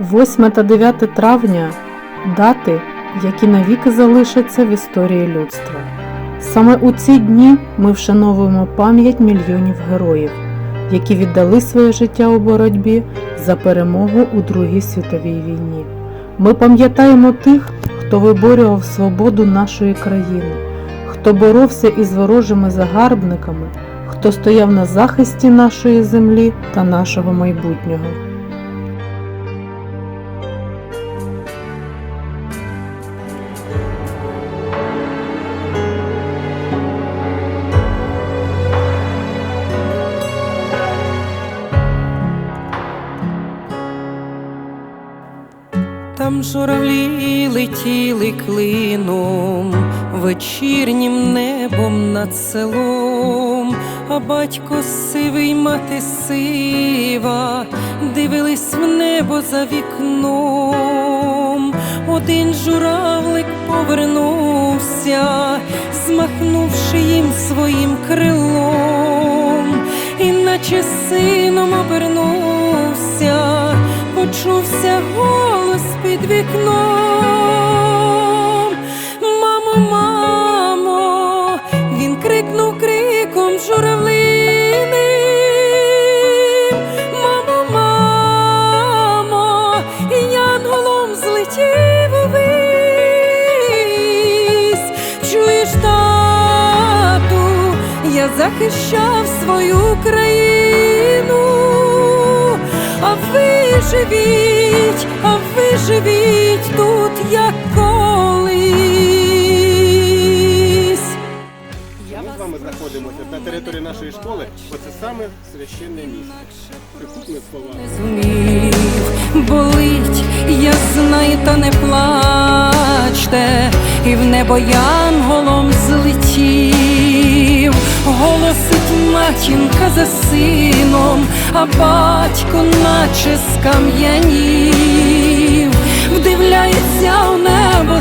8 та 9 травня дати, які навіки залишаться в історії людства. Саме у ці дні ми вшановуємо пам'ять мільйонів героїв, які віддали своє життя у боротьбі за перемогу у Другій світовій війні. Ми пам'ятаємо тих, хто виборював свободу нашої країни, хто боровся із ворожими загарбниками, хто стояв на захисті нашої землі та нашого майбутнього. Там журавлі летіли клином вечірнім небом над селом, а батько сивий, мати сива, дивились в небо за вікном. Один журавлик повернувся, змахнувши їм своїм крилом, і наче сином обернувся, почувся голос вікном. Мамо, мамо, він крикнув криком журавлиним. Мамо, мамо, і янголом злетів увись. Чуєш, тату, я захищав свою країну, а ви живіть, а ви живіть тут, як колись. Ми з вами знаходимося на території нашої школи, бо це саме священне місце. Прикутне слова. не зумів, болить, я знаю, та не плачте, і в небо янголом злетів, матінка за сином, а батько наче скам'янів, вдивляється у небо.